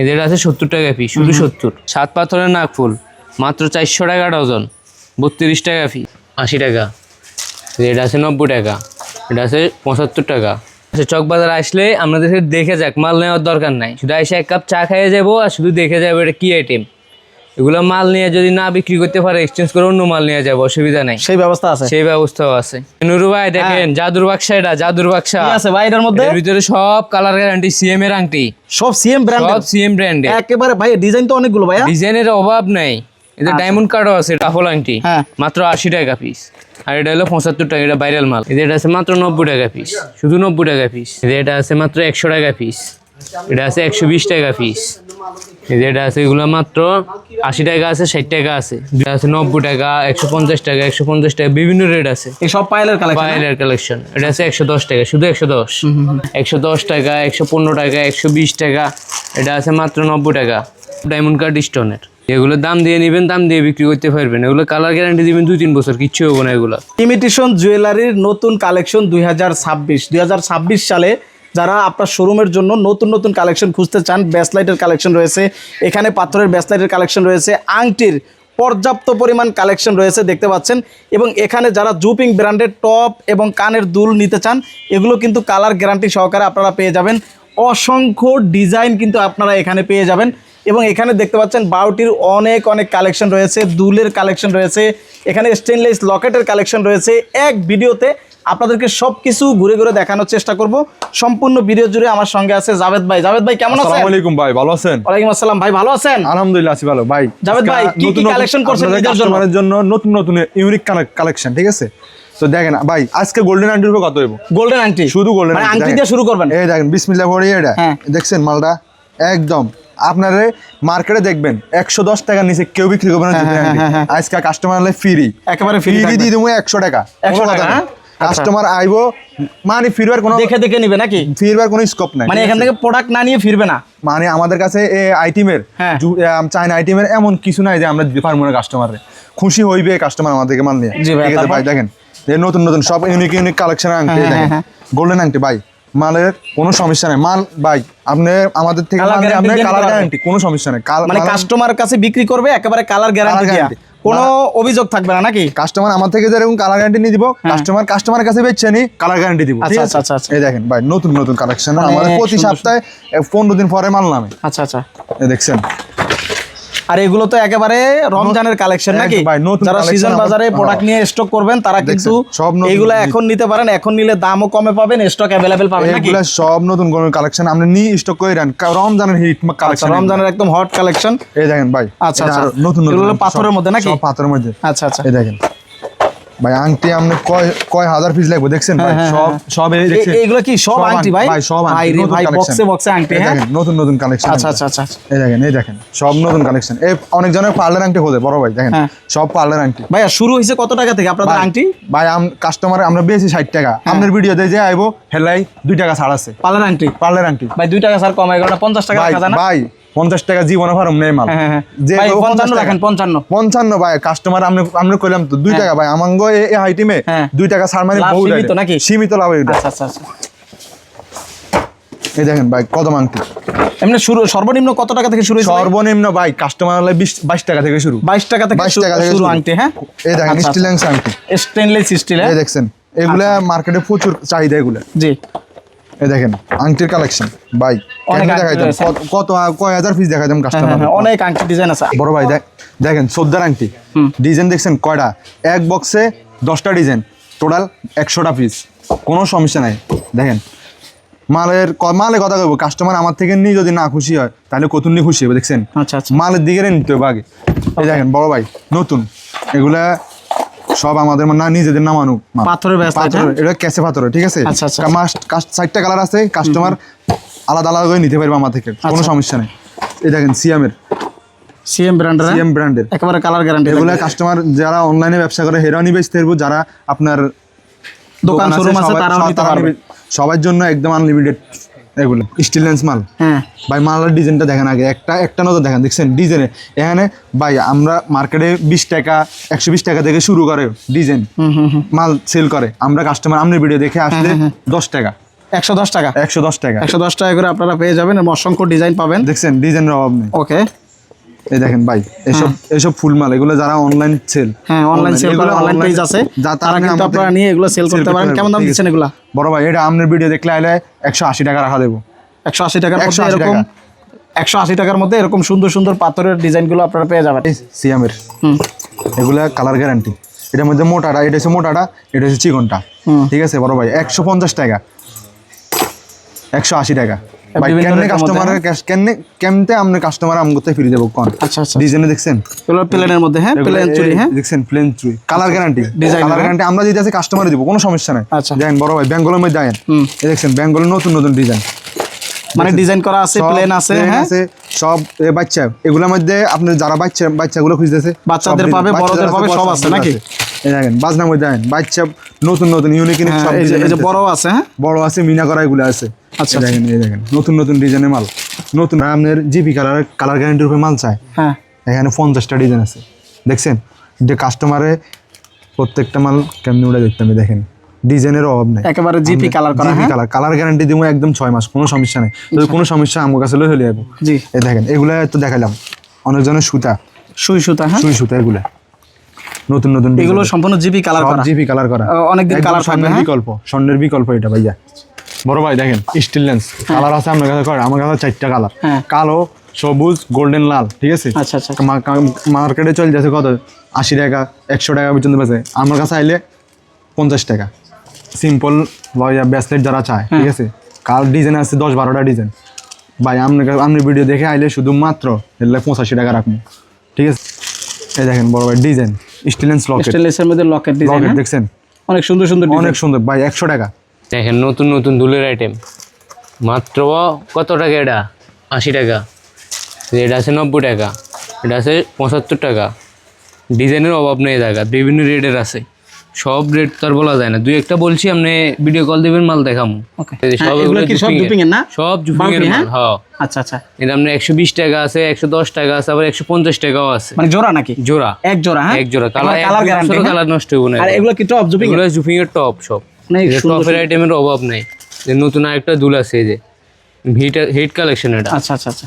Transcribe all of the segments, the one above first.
এদের আছে সত্তর টাকা ফি শুধু সত্তর। সাত পাথরের নাকফুল মাত্র চারশো টাকা ডজন বত্রিশ টাকা ফি আশি টাকা। এটা আছে নব্বই টাকা এটা আছে পঁচাত্তর টাকা। আচ্ছা চকবাজার আসলে আমাদের দেখে যাক মাল নেওয়ার দরকার নাই। শুধু এসে এক কাপ চা খাইয়ে যাব আর শুধু দেখে যাব এটা কি আইটেম এগুলো মাল নিয়ে যদি না বিক্রি করতে পারে এক্সচেঞ্জ করে অন্য মাল নিয়ে যাব অসুবিধা নাই। সেই ব্যবস্থা আছে। সেই ব্যবস্থাও আছে। নুরু ভাই দেখেন জাদুর বাক্সা এটা জাদুর বাক্সা। আছে ভাই এটার মধ্যে? এর ভিতরে সব কালার গ্যারান্টি সিএম এর আংটি। সব সিএম ব্র্যান্ড সব সিএম ব্র্যান্ডের একেবারে ভাই ডিজাইন তো অনেকগুলো ভাইয়া। ডিজাইনের অভাব নাই। এদের ডায়মন্ড কার্ডও আছে টাফল আংটি। হ্যাঁ। মাত্র আশি টাকা পিস আর এটা হলো পঁচাত্তর টাকা এটা ভাইরাল মাল। এদের এটা আছে মাত্র নব্বই টাকা পিস শুধু নব্বই টাকা পিস এটা আছে মাত্র একশো টাকা পিস এটা আছে একশো বিশ টাকা পিস এটা আছে এগুলো মাত্র আশি টাকা আছে ষাট টাকা আছে। এটা আছে নব্বই টাকা একশো পঞ্চাশ টাকা একশো পঞ্চাশ টাকা বিভিন্ন রেট আছে। সব পাইলের কালেকশন পায়েলের কালেকশন এটা আছে একশো দশ টাকা শুধু একশো দশ। একশো দশ টাকা একশো পনেরো টাকা একশো বিশ টাকা এটা আছে মাত্র নব্বই টাকা। ডায়মন্ড কার্ড স্টোনের এগুলো দাম দিয়ে নেবেন দাম দিয়ে বিক্রি করতে পারবেন। এগুলো কালার গ্যারান্টি দিবেন দুই তিন বছর কিচ্ছু হব না এগুলো। ইমিটেশন জুয়েলারির নতুন কালেকশন দুই হাজার ছাব্বিশ। দুই হাজার ছাব্বিশ সালে যারা আপনার শোরুমের জন্য নতুন নতুন কালেকশন খুঁজতে চান ব্যাসলাইটের কালেকশন রয়েছে, এখানে পাথরের ব্যাসলাইটের কালেকশন রয়েছে, আংটির পর্যাপ্ত পরিমাণ কালেকশন রয়েছে দেখতে পাচ্ছেন, এবং এখানে যারা জুপিং ব্র্যান্ডের টপ এবং কানের দুল নিতে চান, এগুলো কিন্তু কালার গ্যারান্টি সহকারে আপনারা পেয়ে যাবেন। অসংখ্য ডিজাইন কিন্তু আপনারা এখানে পেয়ে যাবেন, এবং এখানে দেখতে পাচ্ছেন বারোটির অনেক অনেক কালেকশন রয়েছে, দুলের কালেকশন রয়েছে, এখানে স্টেনলেস লকেটের কালেকশন রয়েছে। এক ভিডিওতে আপনাদেরকে সব কিছু ঘুরে ঘুরে দেখানোর চেষ্টা করব। সম্পূর্ণ ভিডিও জুড়ে আমার সঙ্গে আছে জাভেদ ভাই। জাভেদ ভাই কেমন আছেন? আসসালামু আলাইকুম ভাই ভালো আছেন? ওয়ালাইকুম আসসালাম ভাই ভালো আছেন? আলহামদুলিল্লাহ আছি ভালো। ভাই জাভেদ ভাই, কি কি নতুন করছেন ঈদের জন্য? জন্য নতুন নতুন ইউনিক কালেকশন ঠিক আছে? তো দেখেন ভাই আজকে গোল্ডেন আন্টির উপর কত হইব? গোল্ডেন আংটি শুধু গোল্ডেন মানে আংটি দিয়ে শুরু করবেন? এই দেখেন বিসমিল্লাহ করে এটা। হ্যাঁ। দেখছেন মালটা? একদম। আপনারে মার্কেটে দেখবেন একশো দশ টাকার নিচে কেউ বিক্রি করবে না হ্যাঁ, আন্টি। হ্যাঁ। আজকে কাস্টমার হলে ফ্রি একেবারে ফ্রি। দিয়ে দেবো একশো টাকা। 100 টাকা? কাস্টমার আইবো মানে ফিরবার কোনো দেখে দেখে নিবে নাকি? ফিরবার কোনো স্কোপ নাই। মানে এখান থেকে প্রোডাক্ট না নিয়ে ফিরবে না? মানে আমাদের কাছে এই আইটেমের হ্যাঁ। চাইনা আইটেমের এমন কিছু নাই যে আমরা দিতে পারব না কাস্টমারে খুশি হইবে কাস্টমার আমাদেরকে মাল নিয়ে। জি ভাই, ঠিক আছে ভাই দেখেন। নতুন নতুন সব ইউনিক ইউনিক কালেকশন আংটি হ্যাঁ, দেখেন। হ্যাঁ, গোল্ডেন আংটি ভাই। মালের কোনো সমস্যা নাই। মাল ভাই আপনি আমাদের থেকে কালার গ্যারান্টি কোনো সমস্যা নাই। মানে কাস্টমার কাছে বিক্রি করবে একেবারে কালার গ্যারান্টি। কোনো অভিযোগ থাকবে না নাকি? কাস্টমার আমার থেকে যেরকম কালার গ্যারান্টি নিয়ে দিব কাস্টমার কাস্টমারের কাছে বেচছে নি কালার গ্যারান্টি দিব হ্যাঁ। আচ্ছা, আচ্ছা, আচ্ছা। এই দেখেন ভাই নতুন নতুন কালেকশন মানে আমাদের প্রতি সপ্তাহে পনেরো দিন পরে মাল নামে। আচ্ছা আচ্ছা। দেখছেন? আর এগুলো তো একেবারে রমজানের কালেকশন নাকি? নতুন যারা সিজন বাজারে প্রোডাক্ট। নিয়ে স্টক করবেন তারা কিন্তু সব নতুন। এগুলো এখন নিতে পারেন এখন নিলে দামও কমে পাবেন স্টক অ্যাভেলেবেল পাবেন নাকি? এগুলা সব নতুন কোন কালেকশন আপনি নি স্টক করে রান রমজানের হিট আচ্ছা কালেকশন রমজানের একদম হট কালেকশন এই দেখেন ভাই আচ্ছা, আচ্ছা। নতুন নতুন সব- পাথরের মধ্যে নাকি? পাথরের মধ্যে। আচ্ছা আচ্ছা। এই দেখেন। ভাই আংটি আপনি কয় কয় হাজার পিস লাগবে দেখছেন ভাই? হ্যাঁ, সব সব এই দেখছেন। এইগুলো কি সব আংটি ভাই? ভাই সব আংটি নতুন ভাই বক্সে বক্সে আংটি হ্যাঁ? দেখেন নতুন নতুন কালেকশন আচ্ছা আচ্ছা আচ্ছা এই দেখেন এই দেখেন সব নতুন কালেকশন এই অনেক জনের পার্লার আংটি খোঁজে বড় ভাই দেখেন। হ্যাঁ। সব পার্লার আংটি। ভাইয়া শুরু হয়েছে কত টাকা থেকে? আপনাদের আংটি? ভাই আম কাস্টমার আমরা বেশি ষাট টাকা। হ্যাঁ। আপনার ভিডিও দিয়ে যে আইবো হেলাই দুই টাকা ছাড় আছে। পার্লার আংটি? পার্লার আংটি। ভাই দুই টাকা ছাড় কমাই গেল পঞ্চাশ টাকা ভাই রাখা যায় না? ভাই পঞ্চাশ টাকা জীবনে ফার্ম নেই মাল। হ্যাঁ, হ্যাঁ, যে কেউ 50 পঞ্চান্ন রাখেন, পঞ্চান্ন। পঞ্চান্ন ভাই কাস্টমার আমরা আমরা কইলাম তো দুই টাকা ভাই। আমাঙ্গো এই হাইটিমে হ্যাঁ। দুই টাকা ছাড় মানে বহু সীমিত নাকি? সীমিত লাভ আচ্ছা আচ্ছা আচ্ছা। এই দেখেন ভাই কত মাংতি এমনি শুরু সর্বনিম্ন কত টাকা থেকে শুরু সর্বনিম্ন ভাই কাস্টমার হলে বিশ বাইশ টাকা থেকে শুরু। বাইশ টাকা থেকে বাইশ টাকা থেকে শুরু আংটি হ্যাঁ? এই দেখেন আচ্ছা, স্টিল আংটি স্টেনলেস স্টিল এই দেখছেন এগুলা মার্কেটে প্রচুর চাহিদা এগুলা। জি। এই দেখেন আংটির কালেকশন ভাই কত- কয় হাজার পিস দেখাইতাম কাস্টমার হ্যাঁ, হ্যাঁ, অনেক আংটি ডিজাইন আছে। বড় ভাই দেখেন আংটি। ডিজাইন দেখছেন কয়টা? এক বক্সে দশটা ডিজাইন টোটাল একশোটা পিস কোনো সমস্যা নাই। দেখেন মালের মালে কথা কইবো কাস্টমার আমার থেকে নিয়ে যদি না খুশি হয় তাহলে কতুন নিয়ে খুশি হবে দেখছেন? আচ্ছা আচ্ছা। মালের দিকে নিতে হবে আগে। এই দেখেন বড় ভাই নতুন। এগুলা সব আমাদের না নিজেদের নামানো। পাথরের এটা? ক্যাসে ঠিক আছে? আচ্ছা, কালার আছে কাস্টমার আলাদা আলাদা করে নিতে পারবে আমার থেকে কোনো আচ্ছা। সমস্যা নেই। এই দেখেন সিএমের সিএম ব্র্যান্ডের সিএম ব্র্যান্ডের একেবারে কালার গ্যারান্টি এগুলো কাস্টমার যারা অনলাইনে ব্যবসা করে হেরানি বেচতে পারব যারা আপনার দোকান শোরুম আছে তারাও নিতে পারবে। সবার জন্য একদম আনলিমিটেড এগুলো। স্টিল লেন্স মাল। হ্যাঁ। ভাই মালের ডিজাইনটা দেখেন আগে। একটা একটা নজর দেখেন দেখছেন? ডিজাইনে এখানে ভাই আমরা মার্কেটে বিশ টাকা একশো বিশ টাকা থেকে শুরু করে ডিজাইন মাল সেল করে। আমরা কাস্টমার আপনার ভিডিও দেখে আসলে দশ টাকা। একশো দশ টাকা? একশো দশ টাকা। একশো দশ টাকা করে আপনারা পেয়ে যাবেন অসংখ্য ডিজাইন পাবেন। দেখছেন ডিজাইনের অভাব নেই। ওকে। এই দেখেন ভাই এসব এসব ফুল মাল এগুলো যারা অনলাইন সেল হ্যাঁ অনলাইন সেল করে অনলাইন পেজ আছে। তারা কিন্তু আপনারা নিয়ে এগুলো সেল করতে পারেন। কেমন দাম দিচ্ছেন এগুলা? বড় ভাই এটা আপনার ভিডিও দেখলে আইলে একশো আশি টাকা রাখা দেবো। একশো আশি টাকার মধ্যে এরকম টাকা। একশো আশি টাকার মধ্যে এরকম সুন্দর সুন্দর পাথরের ডিজাইনগুলো আপনারা পেয়ে যাবেন। সিয়ামের। হুম। এগুলা কালার গ্যারান্টি এটার মধ্যে মোটাটা এটা হচ্ছে মোটাটা এটা হচ্ছে চিকনটা। ঠিক আছে বড় ভাই একশো পঞ্চাশ টাকা। একশো আশি টাকা। কেমনে rate কাস্টমারের কেমনে কেমতে আপনার কাস্টমার আম করতে ফিরে দেবো? কোন? আচ্ছা আচ্ছা ডিজাইনে দেখছেন? এগুলো প্লেনের মধ্যে হ্যাঁ প্লেন চুরি হ্যাঁ? দেখছেন প্লেন চুরি। কালার গ্যারান্টি কালার হ্যাঁ? গ্যারান্টি আমরা যদি আছে কাস্টমারে দিব কোনো সমস্যা নাই। আচ্ছা। দেখেন বড় ভাই বেঙ্গলের মধ্যে দেখেন দেখছেন বেঙ্গলের নতুন নতুন ডিজাইন মানে ডিজাইন করা আছে প্লেন আছে হ্যাঁ? সব বাচ্চা এগুলোর মধ্যে আপনি যারা বাচ্চা বাচ্চাগুলো খুঁজতেছে বাচ্চাদের পাবে, বড়দের পাবে, সব আছে নাকি? এই দেখেন বাজনার মধ্যে দেখেন বাচ্চা নতুন নতুন ইউনিক ইউনিক বড় আছে হ্যাঁ? বড় আছে মিনা করা এগুলো আছে। আচ্ছা, দেখেন এই দেখেন নতুন নতুন ডিজাইনের মাল। নতুন আপনার জিপি কালার কালার গ্যারান্টির উপরে মাল চায়। হ্যাঁ। এখানে পঞ্চাশটা ডিজাইন আছে। দেখছেন? যে কাস্টমারে প্রত্যেকটা মাল কেমনি উড়ে দেখতে হবে দেখেন। ডিজাইনের অভাব নেই। একেবারে জিপি কালার করা হ্যাঁ? কালার কালার গ্যারান্টি দিব একদম ছয় মাস কোনো সমস্যা নেই। যদি কোনো সমস্যা আমার কাছে লই হলে যাব। জি। এই দেখেন এগুলা তো দেখালাম অনেকজনের সুতা। সুই সুতা হ্যাঁ? সুই সুতা এগুলা। নতুন নতুন এগুলো। সম্পূর্ণ জিপি কালার করা। জিপি কালার করা। অনেক colour থাকবে, স্বর্ণের হ্যাঁ? বিকল্প স্বর্ণের বিকল্প এটা ভাইয়া। বড় ভাই দেখেন স্টিল লেন্স কালার আছে আমার কাছে? আমার কাছে চারটা কালার হ্যাঁ। কালো সবুজ গোল্ডেন লাল ঠিক আছে? আচ্ছা আচ্ছা। মার্কেটে চলে যাচ্ছে কত? আশি টাকা একশো টাকা পর্যন্ত বেছে আমার কাছে আইলে পঞ্চাশ টাকা। সিম্পল লয়া ব্রেসলেট যারা চায় ঠিক আছে? কাল ডিজাইন আছে দশ বারোটা ডিজাইন। ভাই আপনার কাছে- আপনি ভিডিও দেখে আইলে শুধুমাত্র এলে পঁচাশি টাকা রাখব। ঠিক আছে? এই দেখেন বড় ভাই ডিজাইন স্টিলেন্স লকেট স্টেনলেসের মধ্যে লকেট ডিজাইন লকেট দেখছেন? অনেক সুন্দর সুন্দর অনেক অনেক সুন্দর। ভাই একশো টাকা। দেখেন নতুন নতুন দুলের আইটেম মাত্র কত টাকা এটা? আশি টাকা। এটা আছে নব্বই টাকা। এটা আছে পঁচাত্তর টাকা। ডিজাইনের অভাব নেই জায়গা বিভিন্ন রেটের আছে। সব রেট তো আর বলা যায় না। দুই একটা বলছি আপনি ভিডিও কল দিবেন মাল দেখামু। হ্যাঁ, সব এগুলো কি সব জুপিং এর। না? সব জুপিং এর মাল হ্যাঁ? আচ্ছা আচ্ছা। এটা আপনার একশো বিশ টাকা আছে একশো দশ টাকা আছে আবার একশো পঞ্চাশ টাকাও আছে। মানে জোড়া নাকি? জোড়া। এক জোড়া হ্যাঁ? এক জোড়া। কালার কালার গ্যারান্টি কালার নষ্ট হবে না আর এগুলো। কি টপ জুপিং এগুলো জুপিং এর টপ সব টপের আইটেমের অভাব নাই। যে নতুন আরেকটা দুল আছে এই যে। হিট হিট কালেকশন এটা। আচ্ছা আচ্ছা আচ্ছা।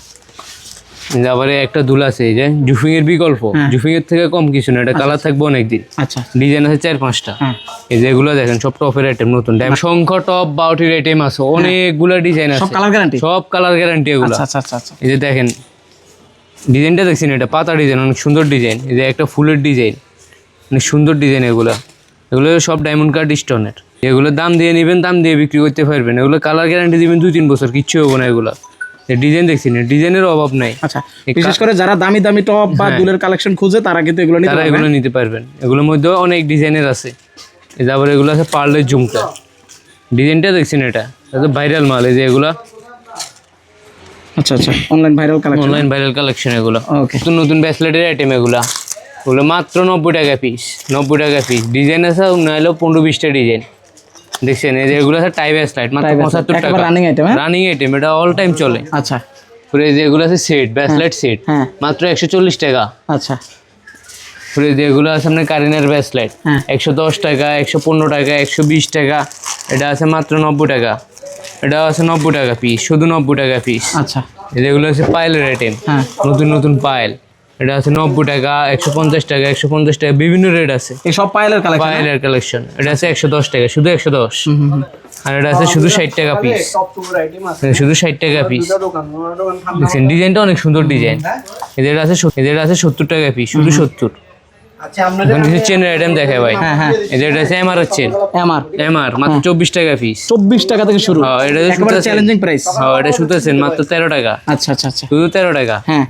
তারপরে একটা দুল আছে এই যে জুফিং এর বিকল্প। হ্যাঁ। জুফিং এর থেকে কম কিছু না এটা কালার থাকবে অনেকদিন। আচ্ছা ডিজাইন আছে চার পাঁচটা। হ্যাঁ। এই যে এগুলো দেখেন সব টপের আইটেম নতুন। সংখ্যা টপ বাউটির আইটেম আছে অনেকগুলো ডিজাইন সব আছে। কালার গ্যারান্টি সব কালার গ্যারান্টি এগুলো। আচ্ছা আচ্ছা আচ্ছা আচ্ছা। এই যে দেখেন ডিজাইনটা দেখছেন এটা? পাতা ডিজাইন অনেক সুন্দর ডিজাইন এই যে একটা ফুলের ডিজাইন অনেক সুন্দর ডিজাইন এগুলো। এগুলো সব ডায়মন্ড কার্ড স্টোনের। এগুলো দাম দিয়ে নেবেন দাম দিয়ে বিক্রি করতে পারবেন। এগুলো কালার গ্যারান্টি দিবেন দুই তিন বছর কিচ্ছু হব না এগুলো। ডিজাইন দেখছি না ডিজাইনের অভাব নাই। আচ্ছা বিশেষ করে যারা দামি দামি টপ বা দুলের কালেকশন খুঁজে তারা কিন্তু এগুলো নিতে তারা পারবে এগুলো নিতে পারবেন। এগুলোর মধ্যেও অনেক ডিজাইনের আছে। আবার এগুলো আছে পার্লের ঝুমকা। ডিজাইনটা দেখছেন এটা? এটা ভাইরাল মাল এই যে এগুলা। আচ্ছা আচ্ছা online viral collection online viral collection এগুলো। ওকে নতুন নতুন ব্যাসলেটের আইটেম এগুলা। ওগুলো মাত্র নব্বই টাকা পিস নব্বই টাকা পিস ডিজাইন আছে নাহলেও পনেরো বিশটা ডিজাইন দেখছেন এই যে এগুলো আছে টাই ব্যাসলাইট মাত্র Tie bracelet, পঁচাত্তর টাকা। একেবারে running item, হ্যাঁ? রানিং আইটেম এটা অল টাইম চলে। আচ্ছা। পুরো এই যে এগুলো আছে সেট ব্যাসলাইট সেট হ্যাঁ। মাত্র একশো চল্লিশ টাকা। আচ্ছা। পুরো এই যে এগুলো আছে আপনার কারিনের হ্যাঁ। একশো দশ টাকা একশো পনেরো টাকা একশো বিশ টাকা। এটা আছে মাত্র নব্বই টাকা। এটা আছে নব্বই টাকা পিস শুধু নব্বই টাকা পিস আচ্ছা। এই যেগুলো আছে পায়েলের আইটেম হ্যাঁ। নতুন নতুন পায়েল এটা আছে নব্বই টাকা একশো পঞ্চাশ টাকা একশো পঞ্চাশ টাকা বিভিন্ন রেট আছে। এই সব পাইলের কালেকশন পায়েলের কালেকশন এটা আছে একশো দশ টাকা শুধু একশো দশ। আর এটা আছে শুধু ষাট টাকা পিস শুধু ষাট টাকা পিস দেখছেন ডিজাইনটা অনেক সুন্দর ডিজাইন এদের আছে এদের আছে সত্তর টাকা পিস শুধু সত্তর। চেনের আইটেম দেখে ভাই। হ্যাঁ হ্যাঁ। এদের আছে এমআর এর চেন এমআর মাত্র চব্বিশ টাকা পিস চব্বিশ টাকা থেকে শুরু। হ্যাঁ এটা যে চ্যালেঞ্জিং প্রাইস হ্যাঁ এটা সুতা চেন মাত্র তেরো টাকা। আচ্ছা আচ্ছা আচ্ছা। শুধু তেরো টাকা। হ্যাঁ।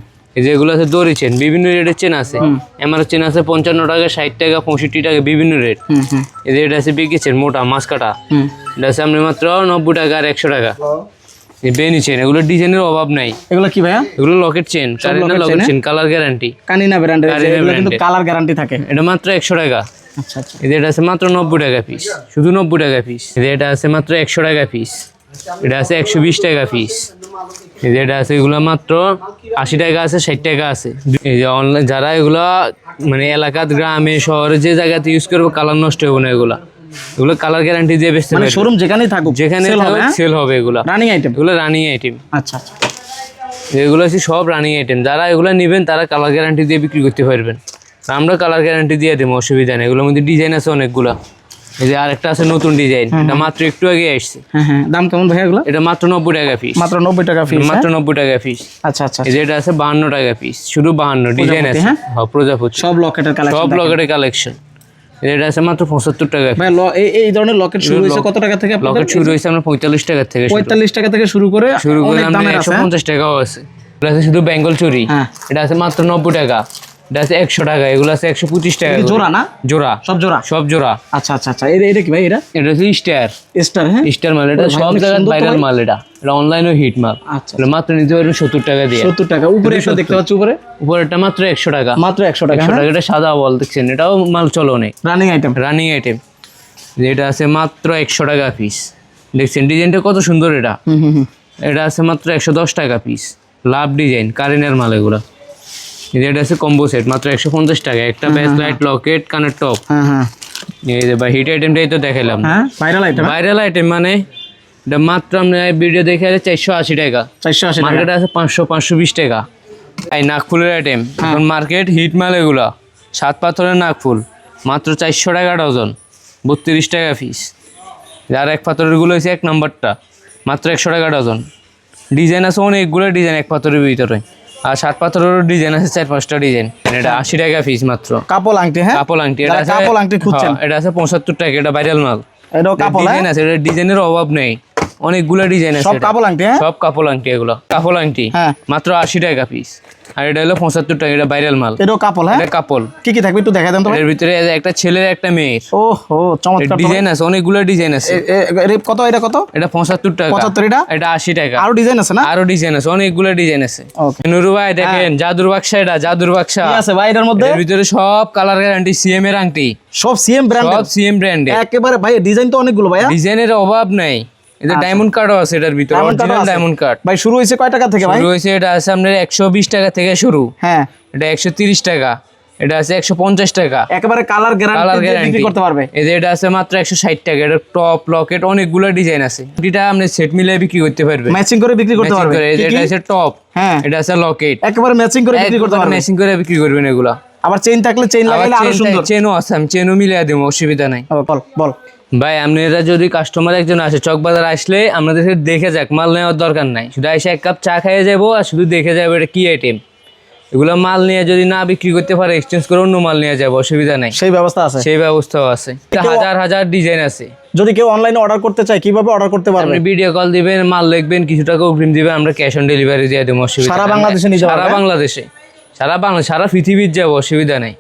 যেগুলো আছে দড়ি চেন বিভিন্ন রেটের চেন আছে। এমআর চেন আছে পঞ্চান্ন টাকা ষাট টাকা পঁয়ষট্টি টাকা বিভিন্ন রেট। এই যে এটা আছে বিকি চেন মোটা মাছ কাটা এটা আছে আপনি মাত্র নব্বই টাকা আর একশো টাকা। বেনি চেন এগুলো ডিজাইনের অভাব নাই। এগুলো কি ভাইয়া? এগুলো locket chain locket locket chain colour guarantee. কানিনা ব্র্যান্ডের এগুলো কিন্তু কালার গ্যারান্টি থাকে। এটা মাত্র একশো টাকা। আচ্ছা আচ্ছা। এটা আছে মাত্র নব্বই টাকা পিস শুধু নব্বই টাকা পিস যে এটা আছে মাত্র একশো টাকা পিস এটা আছে একশো বিশ টাকা পিস এই যে এটা আছে এগুলো মাত্র আশি টাকা আছে ষাট টাকা আছে। এই যে অনলাইন যারা এগুলা মানে গ্রামে শহরে যে জায়গাতে ইউজ করব কালার নষ্ট হবে না এগুলা। এগুলো কালার গ্যারান্টি দিয়ে বেচতে মানে পারবেন শোরুম যেখানেই থাকুক যেখানে হ্যাঁ? সেল হবে এগুলো। রানিং আইটেম এগুলো রানিং আইটেম আচ্ছা আচ্ছা। এগুলো হচ্ছে সব রানিং আইটেম যারা এগুলো নেবেন তারা কালার গ্যারান্টি দিয়ে বিক্রি করতে পারবেন। আমরা কালার গ্যারান্টি দিয়ে দেবো অসুবিধা নেই। এগুলোর মধ্যে ডিজাইন আছে অনেকগুলো। এই যে আরেকটা আছে নতুন ডিজাইন এটা মাত্র একটু আগে আসছে। হ্যাঁ হ্যাঁ। দাম কেমন ভাই এগুলো? এটা মাত্র নব্বই টাকা পিস মাত্র নব্বই টাকা ফিস মাত্র নব্বই টাকা পিস আচ্ছা আচ্ছা এই যে এটা আছে বাহান্ন টাকা পিস শুধু বাহান্ন ডিজাইন আছে। হ্যাঁ? হ্যাঁ প্রজাপতি। সব লকেটের কালেকশন সব লকেটের কালেকশন এটা আছে মাত্র পঁচাত্তর টাকা ভাই এই ধরনের লকেট শুরু হয়েছে কত টাকা থেকে আপনাদের? লকেট শুরু হয়েছে আমরা পঁয়তাল্লিশ টাকা থেকে শুরু। পঁয়তাল্লিশ টাকা থেকে শুরু করে শুরু করে আমরা দামের একশো আছে হ্যাঁ? পঞ্চাশ টাকাও আছে। এটা আছে শুধু বেঙ্গল চুরি। হ্যাঁ। এটা আছে মাত্র নব্বই টাকা। এটা আছে একশো টাকা এগুলো আছে একশো পঁচিশ টাকা। জোড়া না? জোড়া। সব জোড়া? সব জোড়া। আচ্ছা আচ্ছা আচ্ছা। এটা এটা কি ভাই এটা? এটা হচ্ছে স্টার স্টার হ্যাঁ? স্টার মাল এটা ভাই, সব জায়গায় ভাইরাল মাল এটা। এটা অনলাইনেও হিট মাল। আচ্ছা মাত্র নিতে পারবেন সত্তর টাকা দিয়ে। সত্তর টাকা। উপরে একটা দেখতে পাচ্ছি উপরে? মাত্র একশো টাকা। মাত্র একশো টাকা একশো টাকা এটা সাদা বল দেখছেন? এটাও মাল চলো অনেক রানিং আইটেম রানিং আইটেম যেটা আছে মাত্র একশো টাকা পিস দেখছেন? ডিজাইনটা কত সুন্দর এটা। হুম হুম হুম। এটা আছে মাত্র একশো দশ টাকা পিস লাভ ডিজাইন কারেন্টের মাল এগুলো। এটা আছে কম্বো সেট মাত্র একশো পঞ্চাশ টাকা। একটা ব্যাস লাইট লকেট কানের টপ হ্যাঁ হ্যাঁ। বা হিট আইটেমটাই তো দেখাইলাম হ্যাঁ ভাইরাল আইটেম ভাইরাল আইটেম মানে এটা মাত্র আমরা ভিডিও দেখে আছে চারশো আশি টাকা। চারশো আশি টাকা। আছে পাঁচশো পাঁচশো বিশ টাকা। এই নাগফুলের আইটেম এখন মার্কেট হিট মাল এগুলো। সাত পাথরের নাগফুল। মাত্র চারশো টাকা ডজন বত্রিশ টাকা পিস যার এক পাথরেরগুলো হচ্ছে এক নম্বরটা মাত্র একশো টাকা ডজন ডিজাইন আছে অনেকগুলো ডিজাইন এক পাথরের ভিতরে। আর ষাট পাথরেরও ডিজাইন আছে চার পাঁচটা ডিজাইন এটা আশি টাকা পিস মাত্র। কাপল আংটি হ্যাঁ? কাপল আংটি এটা কাপল আংটি খুঁজছেন। হ্যাঁ, এটা আছে পঁচাত্তর টাকা এটা ভাইরাল মাল। এটা কাপল হ্যাঁ? ডিজাইন আছে এটা ডিজাইনের অভাব নেই। অনেকগুলো ডিজাইন আছে সব। কাপল আংটি হ্যাঁ? সব কাপড় আংটি এগুলো। কাপড় আংটি। হ্যাঁ। মাত্র আশি টাকা পিস আর এটা হলো পঁচাত্তর টাকা এটা ভাইরাল মাল। এটাও কাপল হ্যাঁ? এটা কাপল কি কি থাকবে একটু দেখা দেন তো এর ভিতরে একটা ছেলের একটা মেয়ের। ও হো চমৎকার ডিজাইন আছে অনেকগুলো ডিজাইন আছে। কত এটা কত? এটা পঁচাত্তর টাকা। পঁচাত্তর এটা? এটা আশি টাকা। আরও ডিজাইন আছে না? আরও ডিজাইন আছে অনেকগুলো ডিজাইন আছে। ওকে নুরু ভাই দেখেন জাদুর বাক্সা এটা জাদুর বাক্সা। কি আছে ভাই এটার মধ্যে? এর ভিতরে সব কালার গ্যারান্টি সিএম এর আংটি। সব সিএম ব্র্যান্ড সব সিএম ব্র্যান্ডের একেবারে ভাই ডিজাইন তো অনেকগুলো ভাইয়া। ডিজাইনের অভাব নাই। এটা ডায়মন্ড কার্ডও আছে এটার ভিতরে অরিজিনাল ডায়মন্ড কার্ড ভাই শুরু হয়েছে কয় টাকা থেকে ভাই? শুরু হয়েছে এটা আছে আপনার একশো বিশ টাকা থেকে শুরু। হ্যাঁ। এটা একশো তিরিশ টাকা। এটা আছে একশো পঞ্চাশ টাকা। একেবারে কালার গ্যারান্টি বিক্রি করতে পারবে। এই যে এটা আছে মাত্র একশো ষাট টাকা। এটা টপ লকেট অনেকগুলো ডিজাইন আছে। এটা আপনি সেট মিলিয়ে বিক্রি করতে পারবে ম্যাচিং করে বিক্রি করতে পারবে। এই যে এটা আছে টপ হ্যাঁ। এটা আছে লকেট একেবারে ম্যাচিং করে বিক্রি করতে পারবে। ম্যাচিং করে বিক্রি করবেন এগুলো। আবার চেইন থাকলে চেইন লাগাইলে আরও সুন্দর। চেনও আছে আমি চেনও মিলিয়ে দেবো অসুবিধা নাই। বল বল। ভাই আপনারা যদি কাস্টমার একজন আসে চক বাজার আসলে আমাদেরকে দেখে যাক মাল নেওয়ার দরকার নাই। শুধু এসে এক কাপ চা খাইয়ে যাব আর শুধু দেখে যাব এটা কি আইটেম এগুলো মাল নিয়ে যদি না বিক্রি করতে পারে এক্সচেঞ্জ করে অন্য মাল নিয়ে যাব অসুবিধা নাই। সেই ব্যবস্থা আছে? সেই ব্যবস্থাও আছে। হাজার হাজার ডিজাইন আছে। যদি কেউ অনলাইনে অর্ডার করতে চায় কীভাবে অর্ডার করতে পারবে? আপনি ভিডিও কল দিবেন মাল লিখবেন কিছু টাকা অগ্রিম দিবেন আমরা ক্যাশ অন ডেলিভারি দিয়ে দেবো অসুবিধা সারা। বাংলাদেশে সারা বাংলাদেশে। সারা বাংলা সারা পৃথিবীর যাব অসুবিধা নেই।